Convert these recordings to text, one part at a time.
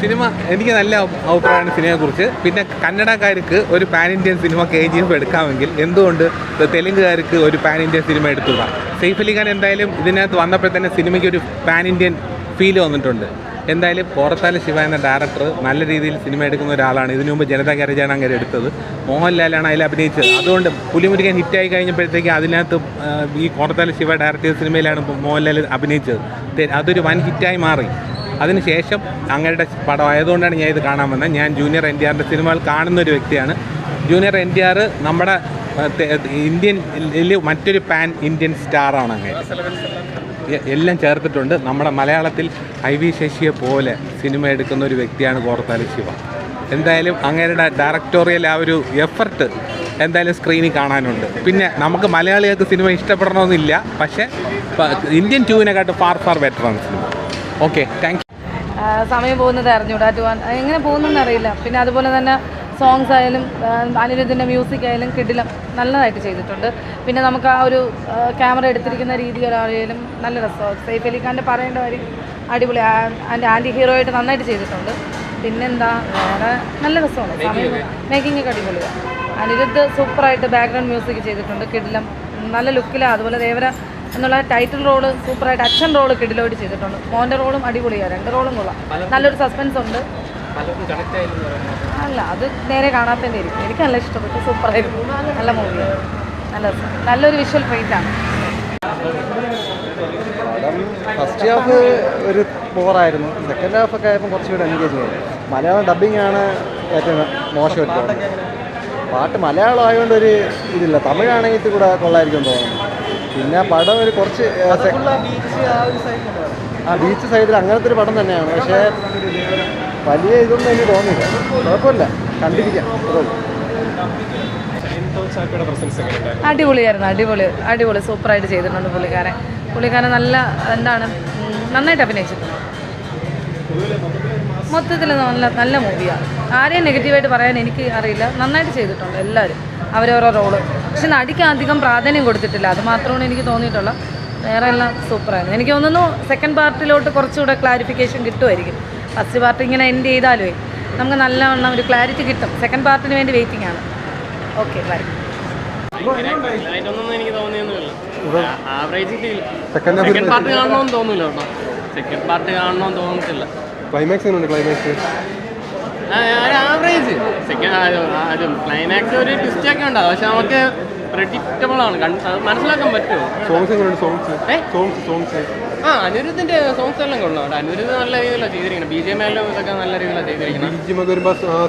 Cinema എനിക്ക് നല്ല അഭിപ്രായമാണ് സിനിമയെ കുറിച്ച് പിന്നെ കന്നഡക്കാർക്ക് ഒരു pan Indian cinema K G F എടുക്കാമെങ്കിൽ എന്തുകൊണ്ട് തെലുങ്കുകാർക്ക് ഒരു പാൻ ഇന്ത്യൻ സിനിമ എടുത്തുക സെയ്ഫ് അലി ഖാൻ എന്തായാലും ഇതിനകത്ത് വന്നപ്പോൾ തന്നെ സിനിമയ്ക്ക് ഒരു പാൻ ഇന്ത്യൻ ഫീൽ വന്നിട്ടുണ്ട്. എന്തായാലും പോറത്താല ശിവ എന്ന ഡയറക്ടർ നല്ല രീതിയിൽ സിനിമ എടുക്കുന്ന ഒരാളാണ്. ഇതിനു മുമ്പ് ജനതാ ഗാരേജാണ് അങ്ങനെ എടുത്തത്. മോഹൻലാലാണ് അതിൽ അഭിനയിച്ചത്. അതുകൊണ്ട് പുലിമുരുകൻ ഹിറ്റായി കഴിഞ്ഞപ്പോഴത്തേക്ക് അതിനകത്ത് ഈ കോറത്താല ശിവ ഡയറക്ട് ചെയ്ത സിനിമയിലാണ് മോഹൻലാൽ അഭിനയിച്ചത്. അതൊരു വൻ ഹിറ്റായി മാറി. അതിനുശേഷം അങ്ങയുടെ പടം ആയതുകൊണ്ടാണ് ഞാൻ ഇത് കാണാൻ വന്നത്. ഞാൻ ജൂനിയർ എൻ ടി ആറിന്റെ സിനിമകൾ കാണുന്ന ഒരു വ്യക്തിയാണ്. ജൂനിയർ എൻ ടി ആർ നമ്മുടെ ഇന്ത്യൻ മറ്റൊരു പാൻ ഇന്ത്യൻ സ്റ്റാറാണ് അങ്ങനെ എ- എല്ലാം ചേർത്തിട്ടുണ്ട്. നമ്മുടെ മലയാളത്തിൽ ഐ വി ശശിയെ പോലെ സിനിമ എടുക്കുന്ന ഒരു വ്യക്തിയാണ് കോർത്താലി ശിവ. എന്തായാലും അങ്ങേരുടെ ഡയറക്ടോറിയൽ ആ ഒരു എഫർട്ട് എന്തായാലും സ്ക്രീനിൽ കാണാനുണ്ട്. പിന്നെ നമുക്ക് മലയാളികൾക്ക് സിനിമ ഇഷ്ടപ്പെടണമെന്നില്ല. പക്ഷേ ഇന്ത്യൻ ടൂവിനെക്കാട്ടും ഫാർ ഫാർ ബെറ്ററാണ് സിനിമ. ഓക്കെ താങ്ക് സമയം പോകുന്നത് അറിഞ്ഞൂടാ ടു എങ്ങനെ പോകുന്നതെന്ന് അറിയില്ല. പിന്നെ അതുപോലെ തന്നെ സോങ്സ് ആയാലും അനിരുദ്ധിന്റെ മ്യൂസിക് ആയാലും കിടിലം നല്ലതായിട്ട് ചെയ്തിട്ടുണ്ട്. പിന്നെ നമുക്ക് ആ ഒരു ക്യാമറ എടുത്തിരിക്കുന്ന രീതിയിലായാലും നല്ല രസമാണ്. സൈഫ് അലി ഖാന്റെ പറയേണ്ട കാര്യം അടിപൊളി. അതിന്റെ ആന്റി ഹീറോ ആയിട്ട് നന്നായിട്ട് ചെയ്തിട്ടുണ്ട്. പിന്നെന്താ വേറെ നല്ല രസമാണ്. സമയം മേക്കിംഗ് ഒക്കെ അടിപൊളിയാണ് അനിരുദ്ധ് സൂപ്പറായിട്ട് ബാക്ക്ഗ്രൗണ്ട് മ്യൂസിക് ചെയ്തിട്ടുണ്ട്. കിടിലം നല്ല ലുക്കിലാണ് അതുപോലെ ദേവര എന്നുള്ള ടൈറ്റിൽ റോൾ സൂപ്പറായിട്ട് അച്ഛൻ റോൾ കിടിലോട് ചെയ്തിട്ടുണ്ട്. മോന്റെ റോളും അടിപൊളിയാണ് രണ്ട് റോളും കൊള്ളാം. നല്ലൊരു സസ്പെൻസ് ഉണ്ട്. അല്ല അത് നേരെ കാണാത്തതിന്റെ ഇരിക്കും എനിക്ക് നല്ല ഇഷ്ടപ്പെട്ടു. സൂപ്പറായിരുന്നു. നല്ല മൂവിയാണ് നല്ല നല്ലൊരു വിഷ്വൽ ട്രീറ്റാണ് ആണ്. ഫസ്റ്റ് ഹാഫ് ഒരു പോറായിരുന്നു സെക്കൻഡ് ഹാഫ് ഒക്കെ ആയപ്പോൾ കുറച്ചുകൂടി എൻഗേജ് ചെയ്തു മലയാളം ഡബിങ് ആണ് ഏറ്റവും മോശം ഒരു തോന്നുന്നത് പാട്ട് മലയാളം ആയതുകൊണ്ട് ഒരു ഇതില്ല. തമിഴാണെങ്കിൽ ഇത് കൂടെ കൊള്ളായിരിക്കും തോന്നുന്നു. പിന്നെ പടം ഒരു കുറച്ച് ആ ബീച്ച് സൈഡിൽ അങ്ങനത്തെ ഒരു പടം തന്നെയാണ്. പക്ഷേ വലിയ ഇതൊന്നും എനിക്ക് തോന്നിയില്ല. കുഴപ്പമില്ല. കണ്ടിരിക്കാം. അടിപൊളിയായിരുന്നു. അടിപൊളി അടിപൊളി. സൂപ്പറായിട്ട് ചെയ്തിട്ടുണ്ട് പുള്ളിക്കാരൻ. പുള്ളിക്കാരൻ നല്ല എന്താണ് നന്നായിട്ട് അഭിനയിച്ചിട്ടുണ്ട്. മൊത്തത്തിൽ നല്ല നല്ല മൂവിയാണ് ആരെയും നെഗറ്റീവായിട്ട് പറയാൻ എനിക്ക് അറിയില്ല. നന്നായിട്ട് ചെയ്തിട്ടുണ്ട് എല്ലാവരും. അവരവരോ റോൾ പക്ഷെ നടിക്ക് അധികം പ്രാധാന്യം കൊടുത്തിട്ടില്ല. അത് മാത്രമാണ് എനിക്ക് തോന്നിയിട്ടുള്ള. വേറെ എല്ലാം സൂപ്പറായിരുന്നു എനിക്ക് തോന്നുന്നു സെക്കൻഡ് പാർട്ടിലോട്ട് കുറച്ചുകൂടെ ക്ലാരിഫിക്കേഷൻ കിട്ടുമായിരിക്കും. ഫസ്റ്റ് പാർട്ടി ഇങ്ങനെ എൻഡ് ചെയ്താലേ നമുക്ക് നല്ലവണ്ണം ഒരു ക്ലാരിറ്റി കിട്ടും. സെക്കൻഡ് പാർട്ടിന് വേണ്ടി വെയിറ്റിംഗ് ആണ്. ഓക്കെ ബൈ സെക്കൻഡ് പാർട്ട് കാണണമെന്ന് തോന്നില്ല കേട്ടോ. സെക്കൻഡ് പാർട്ട് കാണണമെന്ന് climax climax average second climax ഒരു ട്വിസ്റ്റ് ഒക്കെ ഉണ്ടാവും. പക്ഷെ നമുക്ക് പ്രെഡിക്റ്റബിൾ ആണ്. മനസ്സിലാക്കാൻ പറ്റുമോ? സോങ്സ് സോങ്സ് സോങ്സ് സോങ്സ് ആ അനുരുദ്ധിന്റെ സോങ്സ് എല്ലാം കൊള്ളാം. അനുരുദ്ധ നല്ല രീതിയിലാണ് ചെയ്തിരിക്കുന്നത്. ബി ജെ എം എല്ലാം ഇതൊക്കെ നല്ല രീതിയിലാണ് ചെയ്തിരിക്കുന്നത്.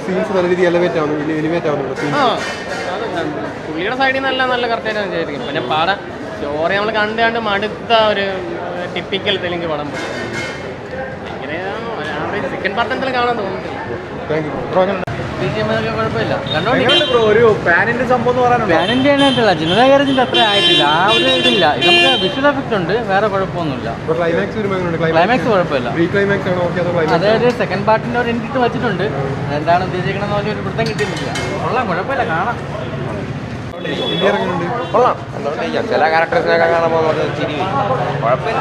സീൻസ് നല്ല രീതിയിൽ എലിവേറ്റ് ആവുന്നു. എലിവേറ്റ് ആവുന്നുണ്ട്. ആ പുള്ളിയുടെ സൈഡിൽ നല്ല നല്ല കറക്റ്റായിട്ടാണ് ചെയ്തിരിക്കുന്നത്. പിന്നെ പാട സ്റ്റോറി നമ്മൾ കണ്ട് കണ്ട് മടുത്ത ഒരു ടിപ്പിക്കൽ തെലുങ്ക് പടം. ആവറേജ് സെക്കൻഡ് പാർട്ട് എന്തെങ്കിലും കാണാൻ തോന്നുന്നില്ല താങ്ക് യു ബി ജി ഒക്കെ കുഴപ്പമില്ല. കണ്ടോണ്ടിരിക്കാം ഒരു പാനിന്റെ സംഭവം എന്ന് പറയാനുണ്ടോ? പാൻ ഇന്ത്യ ആയിട്ടില്ല ജനതാ ഗാരേജിന്റെ അത്ര ആയിട്ടില്ല. ആ ഒരു ഇതില്ല. ഇത് നമുക്ക് വിഷ്വൽ എഫക്റ്റ് ഉണ്ട്. വേറെ കുഴപ്പമൊന്നുമില്ല. ക്ലൈമാക്സ് കുഴപ്പമില്ല. അതായത് സെക്കൻഡ് പാർട്ടിന്റെ ഒരു എൻഡിട്ട് വെച്ചിട്ടുണ്ട്. എന്താണ് ഉദ്ദേശിക്കണമെന്ന് പറഞ്ഞ ഒരു വൃത്തം കിട്ടിയിട്ടില്ല. കൊള്ളാം. കുഴപ്പമില്ല. കാണാം. കൊള്ളാം. ചില ക്യാരക്ടേഴ്സിനൊക്കെ കാണുമ്പോൾ ചിരി കുഴപ്പമില്ല.